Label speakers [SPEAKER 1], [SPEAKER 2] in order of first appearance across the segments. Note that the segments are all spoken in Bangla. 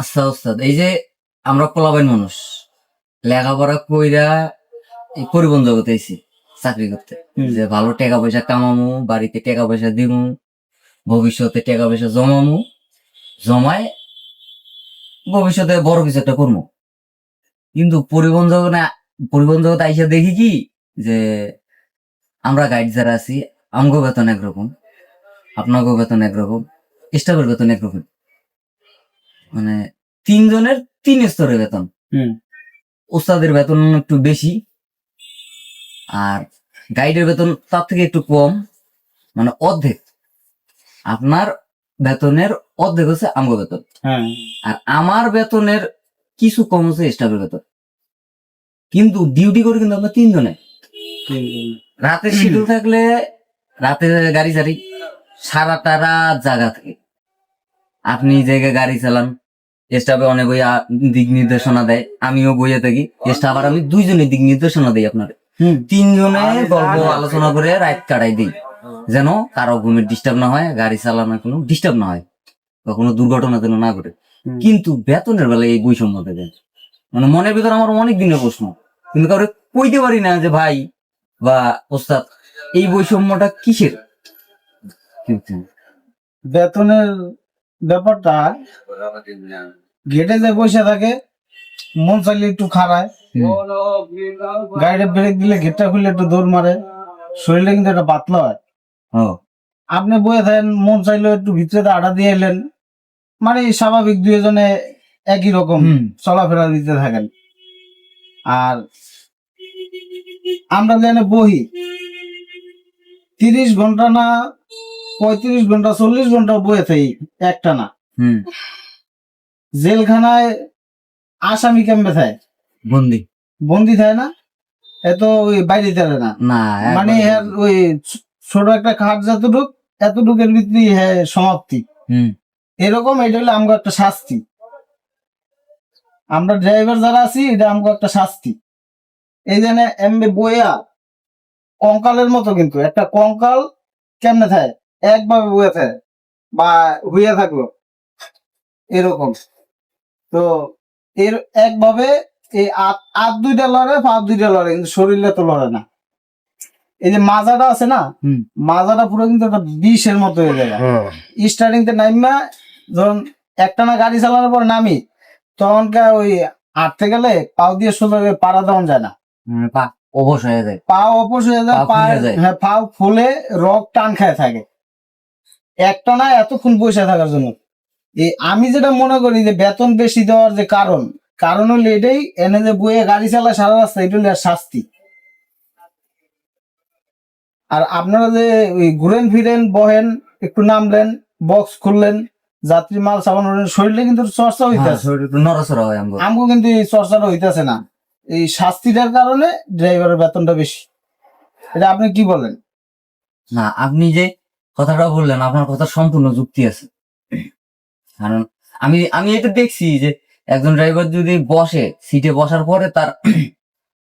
[SPEAKER 1] আচ্ছা ওস্তাদ এই যে আমরা পোলাবেন মানুষ লেখাপড়া কইরা এই পরিবহন জগতে আইছি চাকরি করতে। যে ভালো টাকা পয়সা কামামু বাড়িতে টাকা পয়সা দিমু ভবিষ্যতে টাকা পয়সা জমামু জমায় ভবিষ্যতে বড় কিছু একটা করব কিন্তু পরিবহন জগতে পরিবহন জগতে আইসা দেখি কি যে আমরা গাইড যারা আছি আমগো বেতন একরকম আপনাগো বেতন একরকম স্টাফের বেতন একরকম। মানে তিনজনের তিন স্তরের বেতন।
[SPEAKER 2] হুম।
[SPEAKER 1] ওস্তাদের বেতন একটু বেশি আর গাইডের বেতন তার থেকে একটু কম মানে অর্ধেক। আপনার বেতনের অর্ধেক হচ্ছে আমগো বেতন।
[SPEAKER 2] হ্যাঁ।
[SPEAKER 1] আর আমার বেতনের কিছু কম হচ্ছে স্টাফের বেতন। কিন্তু ডিউটি করে কিন্তু আমরা তিনজনে। রাতের শিডিউল থাকলে রাতে গাড়ি চারি সারাটা রাত জায়গা থাকে। আপনি জায়গায় গাড়ি চালান স্টাফে অনেক ওই দিক নির্দেশনা দেয়। আমিও বইয়ে থাকি। স্টাফ আর আমি দুইজনে দিক নির্দেশনা দিই আপনার তিনজনে গল্প আলোচনা করে রাত কাটাই দিই। যেন কারও ঘুমের ডিস্টার্ব না হয় গাড়ি চালানোর কোনো ডিস্টার্ব না হয়। বা কোনো দুর্ঘটনা যেন না ঘটে। কিন্তু বেতনের বেলায় এই বৈষম্য থেকে মানে মনের ভিতরে আমার অনেক দিনের প্রশ্ন। কিন্তু কাউরে কইতে পারি না যে ভাই বা ওস্তাদ এই বৈষম্যটা কিসের?
[SPEAKER 2] বেতনের ব্যাপারটা গেটে যে বসে থাকে মন চাইলে একটু গাড়িটা ব্রেক দিলে গেটটা একটু দৌড় মারে। শরীরটা কিন্তু একটা পাতলা হয়। আপনি বয়ে থাকেন মন চাইলে একটু ভিতরে আড়া দিয়ে এলেন। মানে স্বাভাবিক দুজনে একই রকম চলাফেরা দিতে থাকেন। আর আমরা যেন বহি তিরিশ ঘণ্টা না পঁয়ত্রিশ ঘণ্টা চল্লিশ ঘণ্টা বয়ে থাকি একটা না জেলখানায় আসামি কেমবে থাকে?
[SPEAKER 1] বন্দি।
[SPEAKER 2] বন্দি থাকে না? এত ওই বাইরে থাকে না।
[SPEAKER 1] না
[SPEAKER 2] মানে ওই ছোট একটা খাট যতটুক এতটুকের ভিতরে হ্যাঁ সমাপ্তি। এরকম এটা হলো আমগো একটা শাস্তি। আমরা ড্রাইভার যারা আছি এটা আমগো একটা শাস্তি। এই জন্য এমবে বইয়া কঙ্কালের মতো কিন্তু একটা কঙ্কাল কেমনে থাকে? একভাবে বয়ে বা হইয়া থাকল। এরকম। তো এর একভাবে এই আত দুইটা লড়ে পা দুইটা লড়ে কিন্তু শরীরে তো লড়ে না। এই যে মাজাটা আছে না মাজাটা পুরো কিন্তু একটা বিষের মতো হয়ে যায়। স্টার্টিং তে নাইমা যখন একটানা গাড়ি চালানোর পর নামি তখন ওই হাঁটতে গেলে পাও দিয়ে সোজা পাড়া দেওয়া যায় না।
[SPEAKER 1] পা অবশ হয়ে যায়।
[SPEAKER 2] পা অপস হয়ে যায়
[SPEAKER 1] পা।
[SPEAKER 2] হ্যাঁ পা ফুলে রক টান খায় থাকে। একটানা এতক্ষণ বসে থাকার জন্য। আমি যেটা মনে করি যে বেতন বেশি দেওয়ার যে কারণ কারণ হলো এটাই এনে যে বইয়ে গাড়ি চালায় সারা রাস্তা এটা হলো শাস্তি। আর আপনারা যে ঘুরেন ফিরেন বহেন একটু নামলেন বক্স খুললেন যাত্রী মাল সাবান শরীরে কিন্তু চর্চা
[SPEAKER 1] হ্যাঁ,
[SPEAKER 2] হইতেছে।
[SPEAKER 1] নড়াচড়া হয় আমগো।
[SPEAKER 2] কিন্তু এই চর্চাটা হইতেছে না। এই শাস্তিটার কারণে ড্রাইভারের বেতনটা বেশি। এটা আপনি কি বলেন?
[SPEAKER 1] না আপনি যে কথাটা বললেন আপনার কথা সম্পূর্ণ যুক্তি আছে। কারণ আমি আমি এটা দেখছি যে একজন ড্রাইভার যদি বসে সিটে বসার পরে তার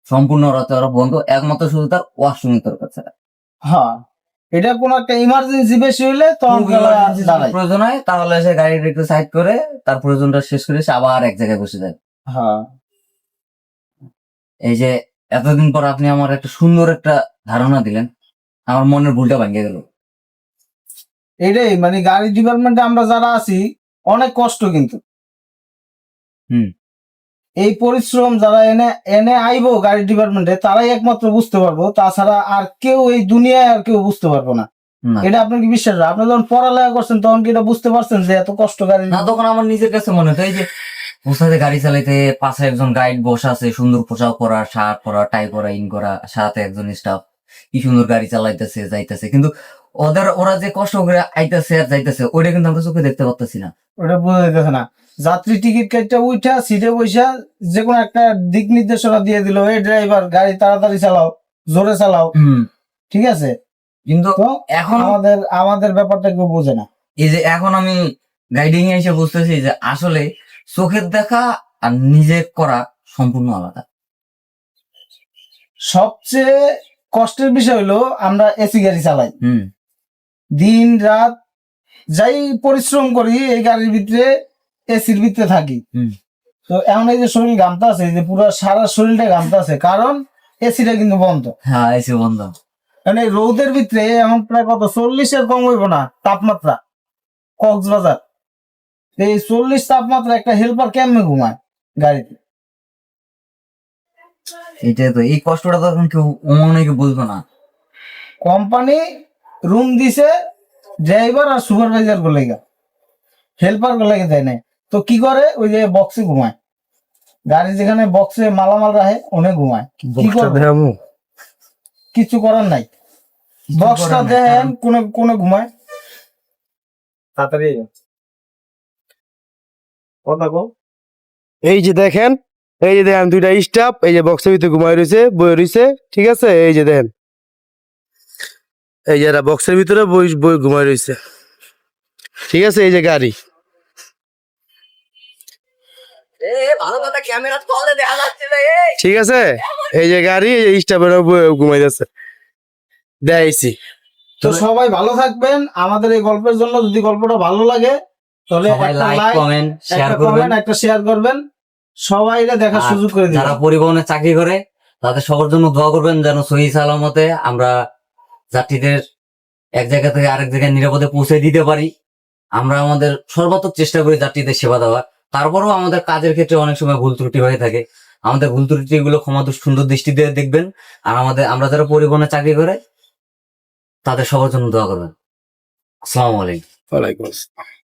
[SPEAKER 1] সম্পূর্ণ রচনা বন্ধ একমাত্র শুধু তার ওয়াশরুমের দরকার ছাড়া।
[SPEAKER 2] হ্যাঁ এটা কোন একটা ইমার্জেন্সি বেশি হইলে তখন
[SPEAKER 1] প্রয়োজন হয় তাহলে সে গাড়িটা একটু সাইড করে তার প্রয়োজনটা শেষ করে সে আবার এক জায়গায় বসে যায়।
[SPEAKER 2] হ্যাঁ।
[SPEAKER 1] এই যে এতদিন পর আপনি আমার একটা সুন্দর একটা ধারণা দিলেন আমার মনের ভুলটা ভাঙে গেল।
[SPEAKER 2] এটাই মানে গাড়ি ডিপার্টমেন্টে আমরা যারা আছি অনেক কষ্ট কিন্তু।
[SPEAKER 1] হুম।
[SPEAKER 2] এই পরিশ্রম যারা এনে এনে আইবো গাড়ি ডিপার্টমেন্টে তারাই একমাত্র বুঝতে পারব। তাছাড়া আর কেউ এই দুনিয়ায় আর কেউ বুঝতে পারব না। এটা আপনার কি বিশ্বাস? আপনি যখন পড়ালেখা করছেন তখন কি এটা বুঝতে পারছেন যে এত কষ্ট গাড়ি
[SPEAKER 1] না তখন আমার নিজের কাছে মনে হতো এই যে ওসাতে গাড়ি চালাইতে পাশে একজন গাইড বসা আছে সুন্দর পোশাক পরা শার্ট পরা টাই পরা ইন করা সাথে একজন স্টাফ কি সুন্দর গাড়ি চালাইতেছে যাইতেছে। কিন্তু ওদের ওরা যে কষ্ট করে আইতেছে আর যাইতেছে ওইটা কিন্তু আমরা চোখে দেখতে পারতেছি না।
[SPEAKER 2] ওটা বোঝা যাইতেছে না। যাত্রী টিকিট কেটে উঠা সিটে বৈশা যে কোনো একটা দিক নির্দেশনা দিয়ে দিল এই ড্রাইভার গাড়ি তাড়াতাড়ি চালাও জোরে চালাও।
[SPEAKER 1] হুম।
[SPEAKER 2] ঠিক আছে?
[SPEAKER 1] কিন্তু এখন
[SPEAKER 2] আমাদের আমাদের ব্যাপারটা কেউ বোঝে না।
[SPEAKER 1] এই যে এখন আমি গাইডিং এ এসে বুঝতেছি যে আসলে চোখের দেখা আর নিজে করা সম্পূর্ণ আলাদা।
[SPEAKER 2] সবচেয়ে কষ্টের বিষয় হলো আমরা এসি গাড়ি চালাই।
[SPEAKER 1] হুম।
[SPEAKER 2] দিন রাত যাই পরিশ্রম করি এই গাড়ির ভিতরে এসির ভিতরে থাকি। তো এমন এই যে শরীর ঘামতে আছে যে পুরো সারা শরীরটা ঘামতে আছে কারণ এসিটা কিন্তু বন্ধ।
[SPEAKER 1] হ্যাঁ এসি বন্ধ।
[SPEAKER 2] এই রোদের ভিতরে এখন প্রায় কত চল্লিশের কম হইব না তাপমাত্রা কক্সবাজার। এই চল্লিশ তাপমাত্রা একটা হেল্পার কেমনে ঘুমায় গাড়িতে?
[SPEAKER 1] এটাই তো এই কষ্টটা তখন কেউ অনেকে বুঝবে না।
[SPEAKER 2] কোম্পানি রুম দিছে ড্রাইভার আর সুপারভাইজারগুলো হেল্পারগুলো দেয় নাই। তো কি করে? ওই যে বক্সে ঘুমায়। গাড়ি যেখানে বক্সে মালামাল রাখে ওনে ঘুমায়। কি করবে? কিছু করার নাই। বক্সটা দেখেন কোনে কোনে ঘুমায়। তাড়াতাড়ি। কথা কো
[SPEAKER 3] এই যে দেখেন এই যে দেখেন দুইটা স্টাফ এই যে বক্সের ভিতরে ঘুমাই রয়েছে বই রয়েছে ঠিক আছে? এই যে দেখেন। এই যে এরা বক্সের ভিতরে বই বই ঘুমাই রয়েছে ঠিক আছে এই যে গাড়ি।
[SPEAKER 1] ভালো কথা ক্যামেরা তলে দেখা যাচ্ছে
[SPEAKER 3] ঠিক আছে? এই যে গাড়ি এই যে স্টাফের ঘুমাই যাচ্ছে। দেখাইছি
[SPEAKER 2] তো সবাই ভালো থাকবেন। আমাদের এই গল্পের জন্য যদি গল্পটা ভালো লাগে তাহলে
[SPEAKER 1] সবাই
[SPEAKER 2] একটা
[SPEAKER 1] লাইক কমেন্ট শেয়ার করবেন।
[SPEAKER 2] একটা শেয়ার করবেন। সবাই দেখার সুযোগ করে
[SPEAKER 1] দিন
[SPEAKER 2] যারা
[SPEAKER 1] পরিবহনে চাকরি করে তাদের সবার জন্য দোয়া করবেন যেন সহি সালামতে আমরা যাত্রীদের এক জায়গা থেকে আরেক জায়গায় নিরাপদে পৌঁছে দিতে পারি। আমরা আমাদের সর্বাত্মক চেষ্টা করি যাত্রীদের সেবা দেওয়ার। তারপরেও আমাদের কাজের ক্ষেত্রে অনেক সময় ভুল ত্রুটি হয়ে থাকে। আমাদের ভুল ত্রুটি গুলো ক্ষমা সুন্দর দৃষ্টি দিয়ে দেখবেন। আর আমাদের, আমরা যারা পরিবহনে চাকরি করে, তাদের সবার জন্য দোয়া করবেন। আসসালামু আলাইকুম।
[SPEAKER 3] ওয়ালাইকুম আসসালাম।